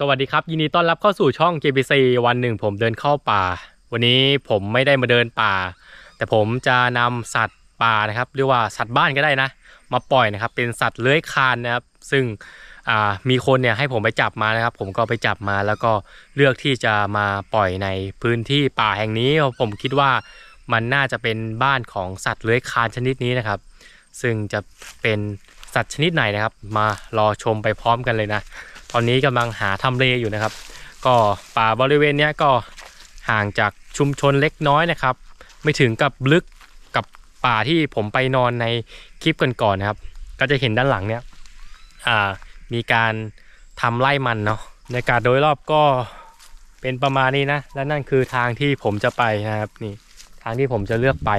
สวัสดีครับ ยินดีต้อนรับเข้าสู่ช่อง JBC วันหนึ่งผมเดินเข้าป่า วันนี้ผมไม่ได้มาเดินป่า แต่ผมจะนำสัตว์ป่านะครับเรียกว่าสัตว์บ้านก็ได้นะ มาปล่อยนะครับ เป็นสัตว์เลื้อยคลานนะครับ ซึ่งมีคนเนี่ยให้ผมไปจับมานะครับ ผมก็ไปจับมาแล้วก็เลือกที่จะมาปล่อยในพื้นที่ป่าแห่งนี้ ผมคิดว่ามันน่าจะเป็นบ้านของสัตว์เลื้อยคลานชนิดนี้นะครับ ซึ่งจะเป็นสัตว์ชนิดไหนนะครับ มารอชมไปพร้อมกันเลยนะ ตอนนี้กำลังหาทำเลอยู่นะครับ ก็ป่าบริเวณนี้ก็ห่างจากชุมชนเล็กน้อยนะครับ ไม่ถึงกับลึกกับป่าที่ผมไปนอนในคลิปก่อนๆนะครับ ก็จะเห็นด้านหลังเนี้ยอ่ามีการทำไร่มันเนาะบรรยากาศโดยรอบก็เป็นประมาณนี้นะ และนั่นคือทางที่ผมจะไปนะครับนี่ทางที่ผมจะเลือกไป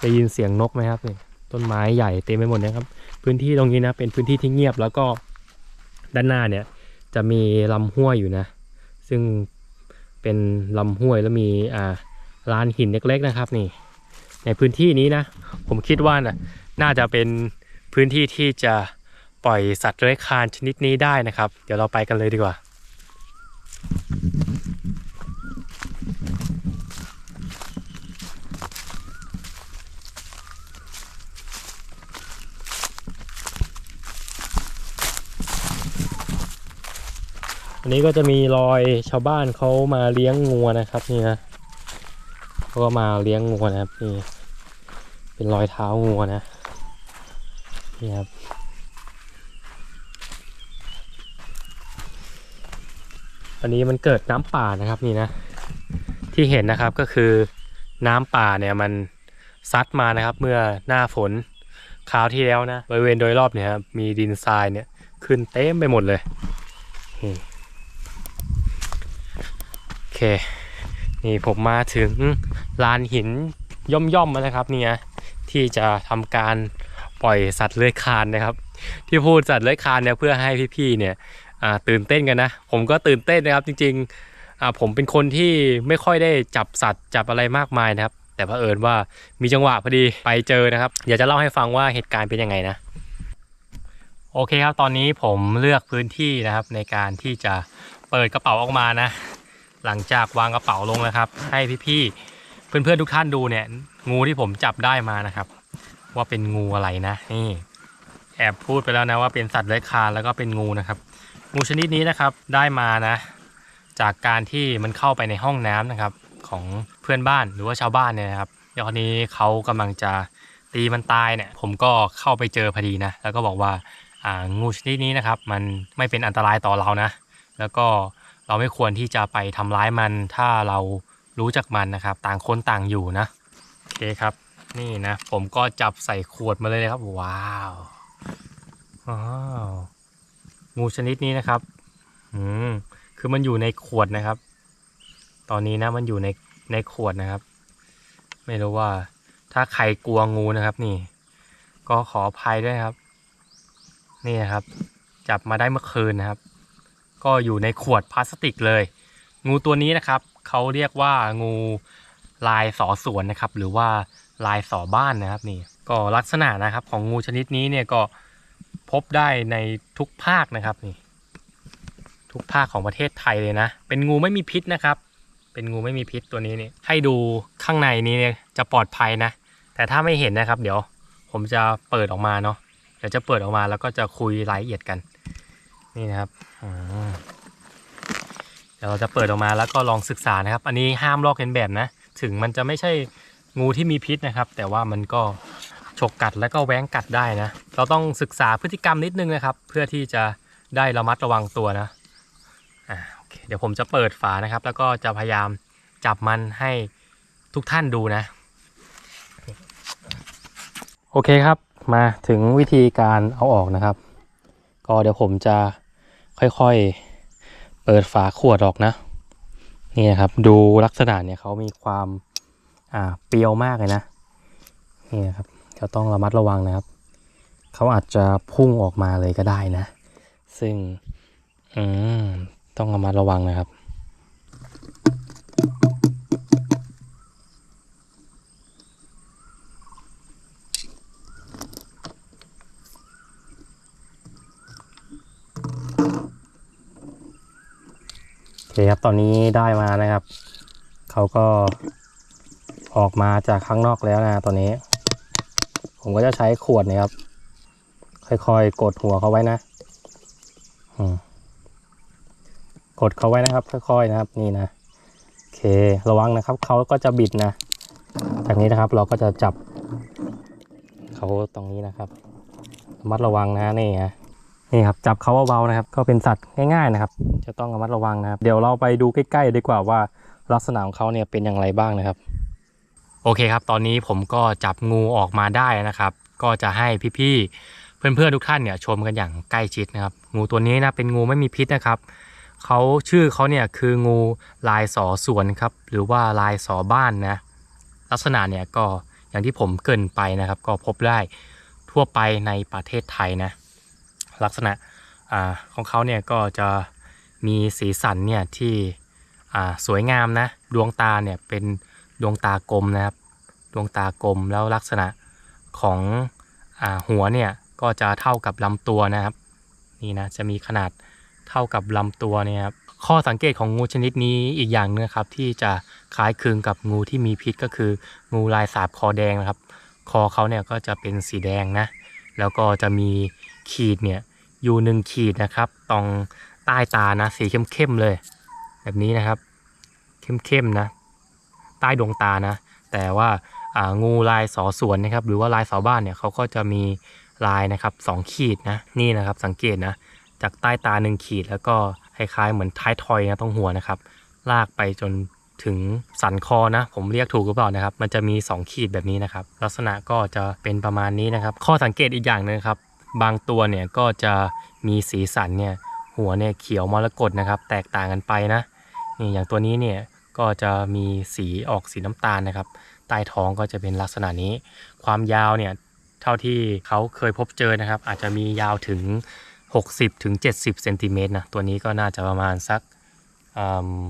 ได้ยินเสียงนกไหมครับนี่ ต้นไม้ใหญ่เต็มไปหมดนะครับ พื้นที่ตรงนี้นะเป็นพื้นที่ที่เงียบแล้วก็ด้านหน้าเนี่ยจะมีลำห้วยอยู่นะ ซึ่งเป็นลำห้วยแล้วมีอ่าลานหินเล็ก ๆนะครับนี่ ในพื้นที่นี้นะ ผมคิดว่านะน่าจะเป็นพื้นที่ที่จะปล่อยสัตว์เลื้อยคลานชนิดนี้ได้นะครับ เดี๋ยวเราไปกันเลยดีกว่า อันนี้ก็จะมีรอยชาวบ้านเขามาเลี้ยงงัวนะครับนี่นะเขาก็มาเลี้ยงงัวนะครับนี่เป็นรอยเท้างัวนะนี่ครับอันนี้มันเกิดน้ำป่านะครับนี่นะที่เห็นนะครับก็คือน้ำป่าเนี่ยมันซัดมานะครับ เมื่อหน้าฝนคราวที่แล้วนะบริเวณโดยรอบเนี่ยครับมีดินทรายเนี่ยขึ้นเต็มไปหมดเลยนี่ เค นี่ผมมาถึงลานหินย่อมๆมาแล้วครับเนี่ยที่จะทำการปล่อยสัตว์เลื้อยคลานนะครับ ที่พูดสัตว์เลื้อยคลานเนี่ยเพื่อให้พี่ๆเนี่ยตื่นเต้นกันนะ ผมก็ตื่นเต้นนะครับจริงๆผมเป็นคนที่ไม่ค่อยได้จับสัตว์จับอะไรมากมายนะครับ แต่เผอิญว่ามีจังหวะพอดีไปเจอนะครับอยากจะเล่าให้ฟังว่าเหตุการณ์เป็นยังไงนะโอเคครับตอนนี้ผมเลือกพื้นที่นะครับในการที่จะเปิดกระเป๋าออกมานะ หลังจากวางกระเป๋าลงนะครับ ให้พี่ๆเพื่อนๆทุกท่านดูเนี่ย งูที่ผมจับได้มานะครับ ว่าเป็นงูอะไรนะนี่แอบพูดไปแล้วนะว่าเป็นสัตว์เลื้อยคลานแล้วก็เป็นงูนะครับ งูชนิดนี้นะครับได้มานะ จากการที่มันเข้าไปในห้องน้ำนะครับ ของเพื่อนบ้านหรือว่าชาวบ้านเนี่ยนะครับเดี๋ยวคราวนี้เขากำลังจะตีมันตายเนี่ย ผมก็เข้าไปเจอพอดีนะ แล้วก็บอกว่าอ่างูชนิดนี้นะครับ มันไม่เป็นอันตรายต่อเรานะ แล้วก็ เราไม่ควรที่จะไปทำร้ายมัน ถ้าเรารู้จักมันนะครับ ต่างคนต่างอยู่นะโอเคครับ นี่นะ ผมก็จับใส่ขวดมาเลยนะครับ ว้าวว้าวงูชนิดนี้นะครับ อืมคือมันอยู่ในขวดนะครับ ตอนนี้นะมันอยู่ในในขวดนะครับ ไม่รู้ว่า ถ้าใครกลัวงูนะครับ นี่ ก็ขออภัยด้วยครับ นี่นะครับ จับมาได้เมื่อคืนนะครับ ก็อยู่ในขวดพลาสติกเลย งูตัวนี้นะครับเขาเรียกว่างูลายสอสวนนะครับ หรือว่าลายสอบ้านนะครับนี่ก็ลักษณะนะครับของงูชนิดนี้เนี่ยก็พบได้ในทุกภาคนะครับนี่ทุกภาคของประเทศไทยเลยนะ เป็นงูไม่มีพิษนะครับ เป็นงูไม่มีพิษตัวนี้นี่ให้ดูข้างในนี้เนี่ยจะปลอดภัยนะ แต่ถ้าไม่เห็นนะครับ เดี๋ยวผมจะเปิดออกมาเนาะเดี๋ยวจะเปิดออกมาแล้วก็จะคุยรายละเอียดกัน นี่นะครับเดี๋ยวเราจะเปิดออกมาแล้วก็ลองศึกษานะครับ อันนี้ห้ามลอกเลียนแบบนะ ถึงมันจะไม่ใช่งูที่มีพิษนะครับ แต่ว่ามันก็ฉกกัดแล้วก็แว้งกัดได้นะ เราต้องศึกษาพฤติกรรมนิดนึงนะครับ เพื่อที่จะได้ระมัดระวังตัวนะอ่าโอเคเดี๋ยวผมจะเปิดฝานะครับ แล้วก็จะพยายามจับมันให้ทุกท่านดูนะ โอเคครับมาถึงวิธีการเอาออกนะครับ ก็เดี๋ยวผมจะ ค่อยๆ เปิดฝาขวดออกนะ นี่นะครับ ดูลักษณะเนี่ยเขามีความอ่าเปรี้ยวมากเลยนะ นี่นะครับจะต้องระมัดระวังนะครับ เขาอาจจะพุ่งออกมาเลยก็ได้นะ ซึ่งอืมต้องระมัดระวังนะครับ เคครับตอนนี้ได้มานะครับ เขาก็ออกมาจากข้างนอกแล้วนะตอนนี้ ผมก็จะใช้ขวดนี่ครับ ค่อยๆ กดหัวเขาไว้นะอืมกดเขาไว้นะครับ ค่อยๆนะครับ นี่นะโอเค ระวังนะครับ เขาก็จะบิดนะจากนี้นะครับ เราก็จะจับเขาตรงนี้นะครับระมัดระวังนะนี่ฮะ นี่ครับจับเขาเบาๆนะครับ ก็เป็นสัตว์ง่ายๆนะครับ จะต้องระมัดระวังนะครับ เดี๋ยวเราไปดูใกล้ๆดีกว่าว่าลักษณะของเขาเนี่ยเป็นอย่างไรบ้างนะครับ โอเคครับ ตอนนี้ผมก็จับงูออกมาได้นะครับ ก็จะให้พี่ๆเพื่อนๆทุกท่านเนี่ยชมกันอย่างใกล้ชิดนะครับ งูตัวนี้นะเป็นงูไม่มีพิษนะครับเขาชื่อเขาเนี่ยคืองูลายสอสวนครับ หรือว่าลายสอบ้านนะลักษณะเนี่ยก็อย่างที่ผมเกินไปนะครับ ก็พบได้ทั่วไปในประเทศไทยนะ ลักษณะอของเขาเนี่ยก็จะมีสีสันเนี่ยที่สวยงามนะดวงตาเนี่ยเป็นดวงตากลมนะครับ ดวงตากลมแล้วลักษณะของอหัวเนี่ยก็จะเท่ากับลำตัวนะครับนี่นะจะมีขนาดเท่ากับลำตัวเนี่ยครับข้อสังเกตของงูชนิดนี้อีกอย่างหนึงนะครับที่จะคล้ายคลึงกับงูที่มีพิษก็คือ งูลายสาบคอแดงนะครับ คอเขาเนี่ยก็จะเป็นสีแดงนะแล้วก็จะมี ขีดเนี่ยอยู่หนึ่งขีดนะครับตรงใต้ตานะสีเข้มๆเลย แบบนี้นะครับ เข้มๆนะ ใต้ดวงตานะ แต่ว่าางูลายสอสวนนะครับ หรือว่าลายสอบ้านเนี่ยเขาก็จะมีลายนะครับสองขีดนะนี่นะครับสังเกตนะ จากใต้ตาหนึ่งขีดแล้วก็คล้ายๆเหมือนท้ายทอยนะตรงหัวนะครับ ลากไปจนถึงสันคอนะ ผมเรียกถูกหรือเปล่านะครับ มันจะมี 2 ขีดแบบนี้นะครับ ลักษณะก็จะเป็นประมาณนี้นะครับ ข้อสังเกตอีกอย่างหนึงครับ บางตัวเนี่ยก็จะมีสีสันเนี่ยหัวเนี่ยเขียวมรกตนะครับ แตกต่างกันไปนะนี่อย่างตัวนี้เนี่ยก็จะมีสีออกสีน้ำตาลนะครับ ใต้ท้องก็จะเป็นลักษณะนี้ ความยาวเนี่ยเท่าที่เขาเคยพบเจอนะครับ อาจจะมียาวถึง 60ถึง70เซนติเมตรนะตัวนี้ก็น่าจะประมาณสักอืม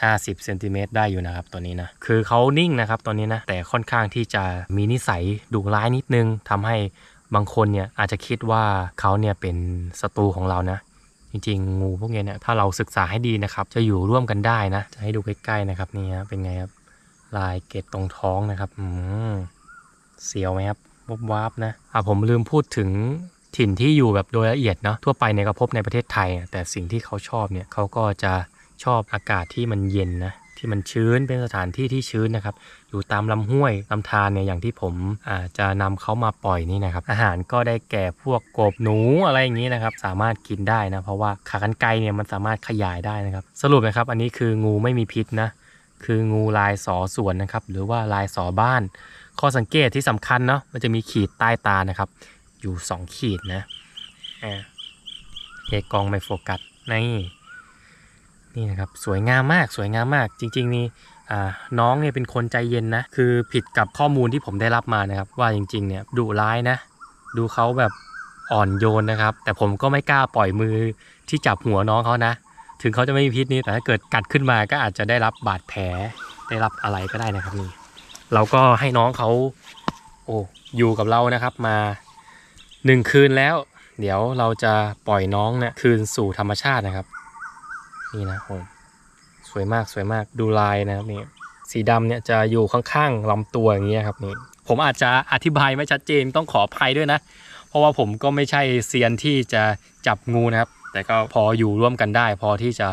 50เซนติเมตรได้อยู่นะครับตัวนี้นะ คือเขานิ่งนะครับตัวนี้นะ แต่ค่อนข้างที่จะมีนิสัยดุร้ายนิดนึงทำให้ บางคนเนี่ยอาจจะคิดว่าเขาเนี่ยเป็นศัตรูของเรานะ จริงๆ งูพวกนี้เนี่ยถ้าเราศึกษาให้ดีนะครับ จะอยู่ร่วมกันได้นะ จะให้ดูใกล้ๆนะครับนี่ฮะเป็นไงครับลายเกตตรงท้องนะครับอืมเสียวไหมครับวบวาบนะอะผมลืมพูดถึงถิ่นที่อยู่แบบโดยละเอียดเนาะทั่วไปเนี่ยก็พบในประเทศไทย แต่สิ่งที่เขาชอบเนี่ยเขาก็จะชอบอากาศที่มันเย็นนะ ที่มันชื้นเป็นสถานที่ที่ชื้นนะครับ อยู่ตามลำห้วยลำธารเนี่ยอย่างที่ผมอาจจะนำเขามาปล่อยนี่นะครับ อาหารก็ได้แก่พวกกบหนูอะไรอย่างนี้นะครับ สามารถกินได้นะ เพราะว่าขากรรไกรเนี่ยมันสามารถขยายได้นะครับ สรุปนะครับ อันนี้คืองูไม่มีพิษนะ คืองูลายสอส่วนนะครับ หรือว่าลายสอบ้าน ข้อสังเกตที่สำคัญเนาะมันจะมีขีดใต้ตานะครับ อยู่ 2 ขีดนะอ่าเอกองไม่โฟกัสนี่ นี่นะครับสวยงามมากสวยงามมากจริง ๆ นี่น้องเนี่ยเป็นคนใจเย็นนะ คือผิดกับข้อมูลที่ผมได้รับมานะครับ ว่าจริง ๆ เนี่ยดุร้ายนะ ดูเขาแบบอ่อนโยนนะครับ แต่ผมก็ไม่กล้าปล่อยมือที่จับหัวน้องเขานะ ถึงเขาจะไม่มีพิษนี้แต่ถ้าเกิดกัดขึ้นมาก็อาจจะได้รับบาดแผลได้รับอะไรก็ได้นะครับนี่เราก็ให้น้องเขาโอ้อยู่กับเรานะครับมาหนึ่งคืนแล้ว เดี๋ยวเราจะปล่อยน้องเนี่ยคืนสู่ธรรมชาตินะครับ นี่นะผมสวยมากสวยมากดูลายนะครับนี่สีดำเนี่ยจะอยู่ข้างๆลำตัวอย่างเงี้ยครับนี่ผมอาจจะอธิบายไม่ชัดเจนต้องขออภัยด้วยนะ เพราะว่าผมก็ไม่ใช่เซียนที่จะจับงูนะครับ แต่ก็พออยู่ร่วมกันได้ พอที่จะ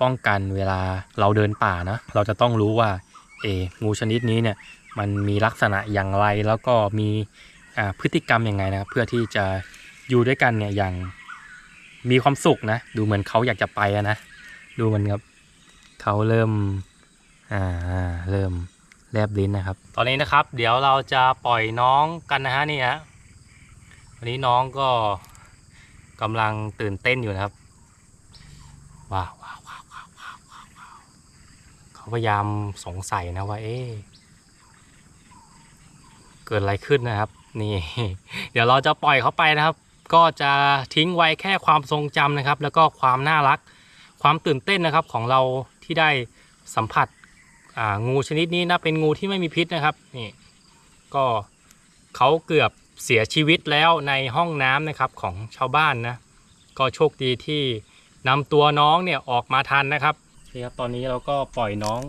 ป้องกันเวลาเราเดินป่านะเราจะต้องรู้ว่าเองูชนิดนี้เนี่ยมันมีลักษณะอย่างไรแล้วก็มีพฤติกรรมยังไงนะครับเพื่อที่จะอยู่ด้วยกันเนี่ยอย่างมีความสุขนะ ดูเหมือนเขาอยากจะไปนะ ดูมันครับ เขาเริ่ม อ่า เริ่มแลบลิ้นนะครับ ตอนนี้นะครับ เดี๋ยวเราจะปล่อยน้องกันนะฮะนี่ฮะ วันนี้น้องก็กำลังตื่นเต้นอยู่นะครับ ว้าวว้าวว้าวว้าวว้าวว้าวเขาพยายามสงสัยนะว่า เอ๊เกิดอะไรขึ้นนะครับ นี่ เดี๋ยวเราจะปล่อยเขาไปนะครับ ก็จะทิ้งไว้แค่ความทรงจำนะครับ แล้วก็ความน่ารัก ความตื่นเต้นนะครับของเราที่ได้สัมผัสงูชนิดนี้นะเป็นงูที่ไม่มีพิษนะครับนี่ก็เขาเกือบเสียชีวิตแล้วในห้องน้ำนะครับของชาวบ้านนะก็โชคดีที่นำตัวน้องเนี่ยออกมาทันนะครับครับตอนนี้เราก็ปล่อยน้อง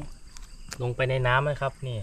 ลงไปในน้ำนะครับนี่